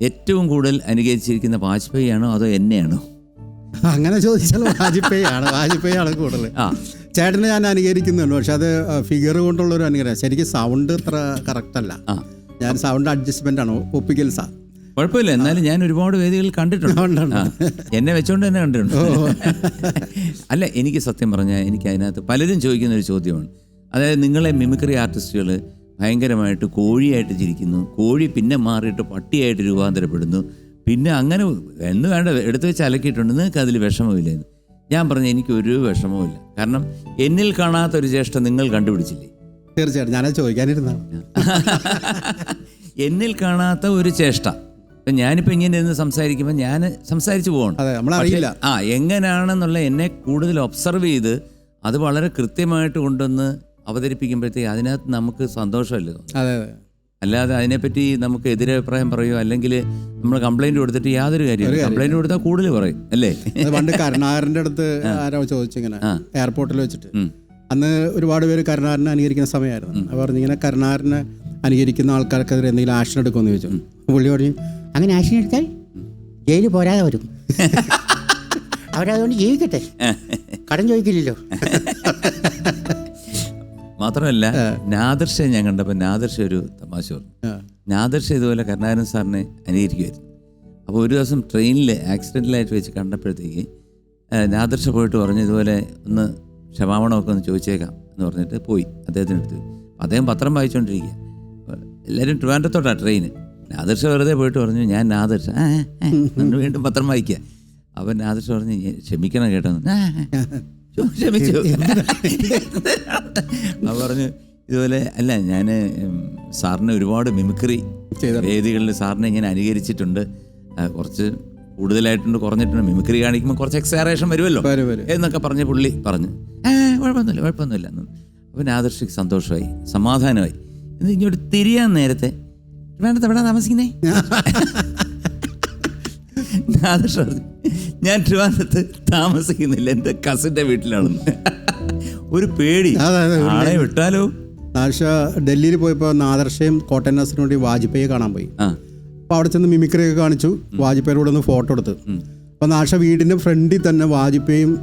ഏറ്റവും കൂടുതൽ അനുകരിച്ചിരിക്കുന്ന വാജ്പേയി ആണോ അതോ എന്നെയാണോ? അങ്ങനെ ചോദിച്ചാൽ വാജ്പേയി ആണ് വാജ്പേയി ആണ് കൂടുതൽ. ആ. ചേട്ടനെ ഞാൻ അനുകരിക്കുന്നുണ്ട് പക്ഷെ അത് ഫിഗർ കൊണ്ടുള്ള ഒരു അനുഗ്രഹം. ശരിക്കും സൗണ്ട് അത്ര കറക്റ്റ് അല്ല. ഞാൻ സൗണ്ട് അഡ്ജസ്റ്റ്മെന്റ് ആണ് ഒപ്പിക്കൽ സാ. കുഴപ്പമില്ല എന്നാലും ഞാൻ ഒരുപാട് വേദികളിൽ കണ്ടിട്ടുണ്ട്. എന്നെ വെച്ചോണ്ട് തന്നെ കണ്ടിട്ടുണ്ട്. അല്ല എനിക്ക് സത്യം പറഞ്ഞാൽ എനിക്ക് അതിനകത്ത് പലരും ചോദിക്കുന്ന ഒരു ചോദ്യമാണ്. അതായത് നിങ്ങളെ മിമിക്രി ആർട്ടിസ്റ്റുകൾ ഭയങ്കരമായിട്ട് കോഴിയായിട്ട് ചിരിക്കുന്നു. കോഴി പിന്നെ മാറിയിട്ട് പട്ടിയായിട്ട് രൂപാന്തരപ്പെടുന്നു. പിന്നെ അങ്ങനെ എന്ന് വേണ്ട എടുത്തു വെച്ച് അലക്കിയിട്ടുണ്ട്. നിങ്ങൾക്ക് അതിൽ വിഷമമില്ലെന്ന് ഞാൻ പറഞ്ഞു എനിക്ക് ഒരു വിഷമവുമില്ല. കാരണം എന്നിൽ കാണാത്ത ഒരു ചേഷ്ട നിങ്ങൾ കണ്ടുപിടിച്ചില്ലേ? തീർച്ചയായിട്ടും. ഞാനത് ചോദിക്കാനിരുന്ന. എന്നിൽ കാണാത്ത ഒരു ചേഷ്ട ഇപ്പം ഞാനിപ്പോൾ ഇങ്ങനെ ഇരുന്ന് സംസാരിക്കുമ്പോൾ ഞാൻ സംസാരിച്ചു പോകണം അതെ നമ്മളറിയില്ല. ആ എങ്ങനെയാണെന്നുള്ള എന്നെ കൂടുതൽ ഒബ്സർവ് ചെയ്ത് അത് വളരെ കൃത്യമായിട്ട് കൊണ്ടുവന്ന് അവതരിപ്പിക്കുമ്പോഴത്തേക്ക് അതിനകത്ത് നമുക്ക് സന്തോഷമല്ലോ അതെ അതെ. അല്ലാതെ അതിനെപ്പറ്റി നമുക്ക് എതിരഭിപ്രായം പറയുമോ അല്ലെങ്കിൽ നമ്മൾ കംപ്ലൈന്റ് കൊടുത്തിട്ട് യാതൊരു കാര്യമില്ല. കംപ്ലൈന്റ് കൊടുത്താൽ കൂടുതൽ പറയും അല്ലേ? പണ്ട് കരുണാകരന്റെ അടുത്ത് ആരോ ചോദിച്ചിങ്ങനെ എയർപോർട്ടിൽ വെച്ചിട്ട്. അന്ന് ഒരുപാട് പേര് കരുണാകരനെ അനുകരിക്കുന്ന സമയമായിരുന്നു. അപ്പോൾ പറഞ്ഞിങ്ങനെ കരുണാകരനെ അനുകരിക്കുന്ന ആൾക്കാർക്കെതിരെ എന്തെങ്കിലും ആക്ഷൻ എടുക്കുമെന്ന് ചോദിച്ചു. പുള്ളി പറഞ്ഞു അങ്ങനെ ആക്ഷൻ എടുത്താൽ ജയിലിൽ പോരാതെ വരും. അവരതുകൊണ്ട് ജീവിക്കട്ടെ. കടം ചോദിക്കില്ലല്ലോ. മാത്രമല്ല നാദർഷെ ഞാൻ കണ്ടപ്പോൾ നാദർഷ ഒരു തമാശ പറഞ്ഞു. നാദർഷ ഇതുപോലെ കരുണാകരൻ സാറിനെ അനുകരിക്കുമായിരുന്നു അപ്പോൾ ഒരു ദിവസം ട്രെയിനിൽ ആക്സിഡന്റലായിട്ട് വെച്ച് കണ്ടപ്പോഴത്തേക്ക് നാദർഷ പോയിട്ട് പറഞ്ഞു ഇതുപോലെ ഒന്ന് ക്ഷമാപണമൊക്കെ ഒന്ന് ചോദിച്ചേക്കാം എന്ന് പറഞ്ഞിട്ട് പോയി അദ്ദേഹത്തിന്റെ അടുത്ത്. അദ്ദേഹം പത്രം വായിച്ചുകൊണ്ടിരിക്കുക. എല്ലാവരും ട്രിവാൻഡ്രത്തോട്ടാണ് ട്രെയിന് നാദർഷ വെറുതെ പോയിട്ട് പറഞ്ഞു ഞാൻ നാദർഷ വീണ്ടും പത്രം വായിക്കുക. അവൻ നാദർഷ പറഞ്ഞു ക്ഷമിക്കണം കേട്ടോ. ക്ഷമിച്ചു. അവ പറഞ്ഞു ഇതുപോലെ അല്ല ഞാൻ സാറിന് ഒരുപാട് മിമിക്രി വേദികളിൽ സാറിനെ ഇങ്ങനെ അനുകരിച്ചിട്ടുണ്ട്. കുറച്ച് കൂടുതലായിട്ടുണ്ട് കുറഞ്ഞിട്ടുണ്ട്. മിമിക്രി കാണിക്കുമ്പോൾ കുറച്ച് എക്സാറേഷൻ വരുമല്ലോ വരും വരും. എന്നൊക്കെ പറഞ്ഞ് പുള്ളി പറഞ്ഞു. ഏ കുഴപ്പമൊന്നുമില്ല കുഴപ്പമൊന്നുമില്ല അപ്പം ആദർശിക്ക് സന്തോഷമായി സമാധാനമായി. ഇത് ഇങ്ങോട്ട് തിരിയാൻ നേരത്തെ. വേണ്ടത് എവിടെ താമസിക്കുന്നേ? ആദർശം ഞാൻ ട്രിവാൻഡ്രത്ത് താമസിക്കുന്നില്ല. എന്റെ കസിന്റെ വീട്ടിലാണ്. ഒരു പേടി. ആളെ വിട്ടാലോ? നാശ ഡൽഹിയിൽ പോയപ്പോൾ നാദർഷയും കോട്ടയം നാസിനും വേണ്ടി വാജ്പേയി കാണാൻ പോയി. അപ്പോൾ അവിടെ ചെന്ന് മിമിക്രി ഒക്കെ കാണിച്ചു. വാജ്പേയിയുടെ കൂടെ ഒന്ന് ഫോട്ടോ എടുത്ത്. അപ്പോൾ നാഷ വീടിന്റെ ഫ്രണ്ടിൽ തന്നെ വാജ്പേയും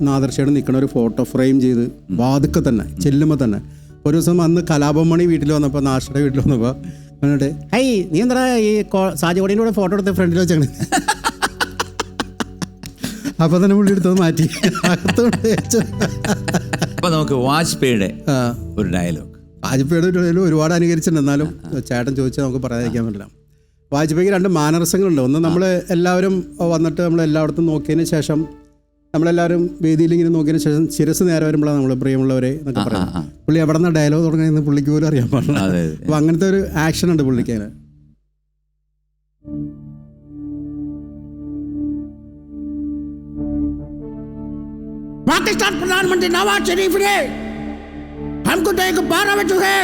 നാദർഷയോട് നിൽക്കുന്ന ഒരു ഫോട്ടോ ഫ്രെയിം ചെയ്ത് വാതുക്കെ തന്നെ ചെല്ലുമ്പോൾ തന്നെ. ഒരു ദിവസം അന്ന് കലാപമണി വീട്ടിൽ വന്നപ്പോൾ നാഷയുടെ വീട്ടിൽ വന്നപ്പോൾ എന്നിട്ട് ഹൈ നീ എന്താ ഈ സാജോടിയുടെ കൂടെ ഫോട്ടോ എടുത്ത് ഫ്രണ്ടിൽ വെച്ചാണ് അപ്പോൾ തന്നെ പുള്ളി എടുത്തത് മാറ്റി. അപ്പൊ നമുക്ക് വാജ്പേയിയുടെ ഒരു ഡയലോഗ്. വാജ്പേയിയുടെ ഒരു ഡയലോഗ് ഒരുപാട് അനുകരിച്ചിട്ടുണ്ട്. എന്നാലും ചേട്ടൻ ചോദിച്ചാൽ നമുക്ക് പറയാതിരിക്കാൻ പറ്റില്ല. വാജ്പേയിക്ക് രണ്ട് മാനരസങ്ങളുണ്ട്. ഒന്ന് നമ്മൾ എല്ലാവരും വന്നിട്ട് നമ്മൾ എല്ലായിടത്തും നോക്കിയതിന് ശേഷം നമ്മളെല്ലാവരും വേദിയിൽ ഇങ്ങനെ നോക്കിയതിന് ശേഷം ശിരസ് നേരെ വരുമ്പോഴാണ് നമ്മൾ പ്രിയമുള്ളവരെ എന്നൊക്കെ പറയാം പുള്ളി എവിടെ നിന്ന് ഡയലോഗ് തുടങ്ങുന്നത് പുള്ളിക്ക് പോലും അറിയാൻ പാടില്ല. അതെ അങ്ങനത്തെ ഒരു ആക്ഷൻ ഉണ്ട് പുള്ളിക്ക്. पाकिस्तान प्रधानमंत्री नवाज शरीफ ने हमको तो एक बारह में चुके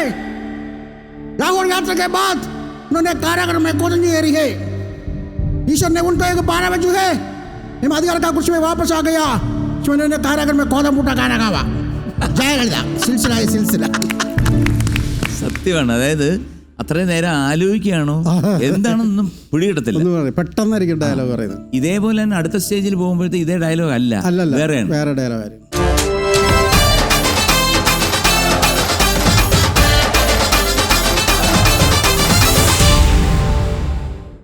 लाहौर यात्रा के बाद उन्होंने कारागार में गोदंगी एरी है ईश्वर ने उनको एक बारह में चुके हिमाधिकार का कुछ में वापस आ गया इसमें उन्होंने कारागार में कौदा मोटा गाना गावा जय ललिता सिलसिला है सिलसिला സത്യമാണ് അതായത് അത്രയും നേരം ആലോചിക്കുകയാണോ? എന്താണെന്നും പിടികിട്ടത്തില്ല. പെട്ടെന്നായിരിക്കും ഡയലോഗ് പറയുന്നത്. ഇതേപോലെ തന്നെ അടുത്ത സ്റ്റേജിൽ പോകുമ്പോഴത്തെ ഇതേ ഡയലോഗ് അല്ല വേറെയാണ്. വേറെ ഡയലോഗ്